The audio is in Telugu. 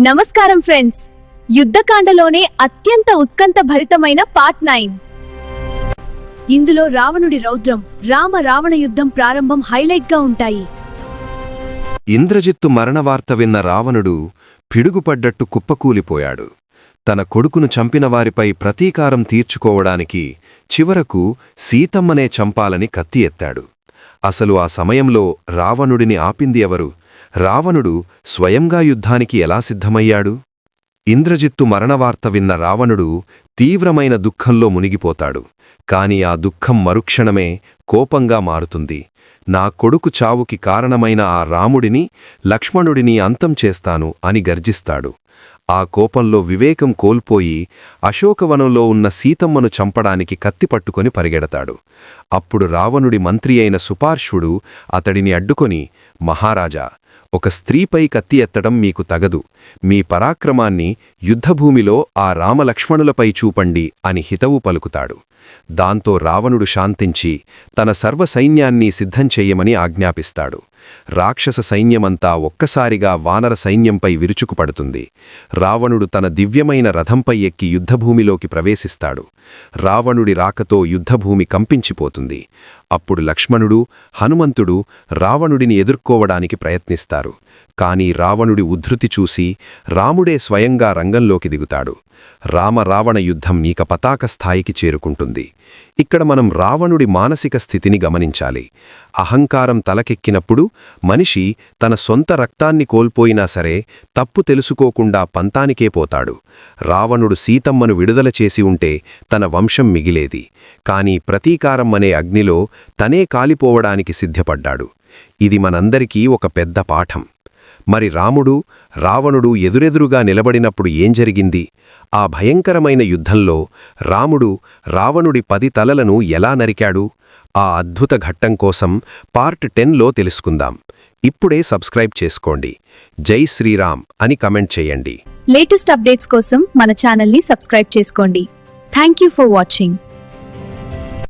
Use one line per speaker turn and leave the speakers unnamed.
నమస్కారం ఫ్రెండ్స్. యుద్ధకాండలోనే అత్యంత ఉత్కంఠ భరితమైన పార్ట్ నైన్. ఇందులో రావణుడి రౌద్రం రామ రావణ యుద్ధం ప్రారంభం హైలైట్గా ఉంటాయి.
ఇంద్రజిత్తు మరణవార్త విన్న రావణుడు పిడుగుపడ్డట్టు కుప్పకూలిపోయాడు. తన కొడుకును చంపిన వారిపై ప్రతీకారం తీర్చుకోవడానికి చివరకు సీతమ్మనే చంపాలని కత్తి ఎత్తాడు. అసలు ఆ సమయంలో రావణుడిని ఆపింది ఎవరు? రావణుడు స్వయంగా యుద్ధానికి ఎలా సిద్ధమయ్యాడు? ఇంద్రజిత్తు మరణవార్త విన్న రావణుడు తీవ్రమైన దుఃఖంలో మునిగిపోతాడు. కాని ఆ దుఃఖం మరుక్షణమే కోపంగా మారుతుంది. నా కొడుకు చావుకి కారణమైన ఆ రాముడిని లక్ష్మణుడిని అంతం చేస్తాను అని గర్జిస్తాడు. ఆ కోపంలో వివేకం కోల్పోయి అశోకవనంలో ఉన్న సీతమ్మను చంపడానికి కత్తి పట్టుకొని పరిగెడతాడు. అప్పుడు రావణుడి మంత్రి అయిన సుపార్శ్వుడు అతడిని అడ్డుకొని మహారాజా ఒక స్త్రీపై కత్తి ఎత్తడం మీకు తగదు. మీ పరాక్రమాన్ని యుద్ధభూమిలో ఆ రామలక్ష్మణులపై చూపండి అని హితవు పలుకుతాడు. దాంతో రావణుడు శాంతించి తన సర్వసైన్యాన్ని సిద్ధం చెయ్యమని ఆజ్ఞాపిస్తాడు. రాక్షస సైన్యమంతా ఒక్కసారిగా వానర సైన్యంపై విరుచుకుపడుతుంది. రావణుడు తన దివ్యమైన రథంపై ఎక్కి యుద్ధభూమిలోకి ప్రవేశిస్తాడు. రావణుడి రాకతో యుద్ధభూమి కంపించిపోతుంది. అప్పుడు లక్ష్మణుడు హనుమంతుడు రావణుడిని ఎదుర్కోవడానికి ప్రయత్నిస్తారు. కాని రావణుడి ఉద్ధృతి చూసి రాముడే స్వయంగా రంగంలోకి దిగుతాడు. రామ రావణ యుద్ధం నీక పతాక స్థాయికి చేరుకుంటుంది. ఇక్కడ మనం రావణుడి మానసిక స్థితిని గమనించాలి. అహంకారం తలకెక్కినప్పుడు మనిషి తన సొంత రక్తాన్ని కోల్పోయినా సరే తప్పు తెలుసుకోకుండా పంతానికే పోతాడు. రావణుడు సీతమ్మను విడుదల చేసి ఉంటే తన వంశం మిగిలేది. కాని ప్రతీకారం అనే అగ్నిలో తనే కాలిపోవడానికి సిద్ధపడ్డాడు. ఇది మనందరికీ ఒక పెద్ద పాఠం. మరి రాముడు రావణుడు ఎదురెదురుగా నిలబడినప్పుడు ఏం జరిగింది? ఆ భయంకరమైన యుద్ధంలో రాముడు రావణుడి పది తలలను ఎలా నరికాడు? ఆ అద్భుత ఘట్టం కోసం పార్ట్ టెన్లో తెలుసుకుందాం. ఇప్పుడే సబ్స్క్రైబ్ చేసుకోండి. జై శ్రీరామ్ అని కమెంట్ చేయండి.
లేటెస్ట్ అప్డేట్స్ కోసం మన ఛానల్ని సబ్స్క్రైబ్ చేసుకోండి. Thank you for watching.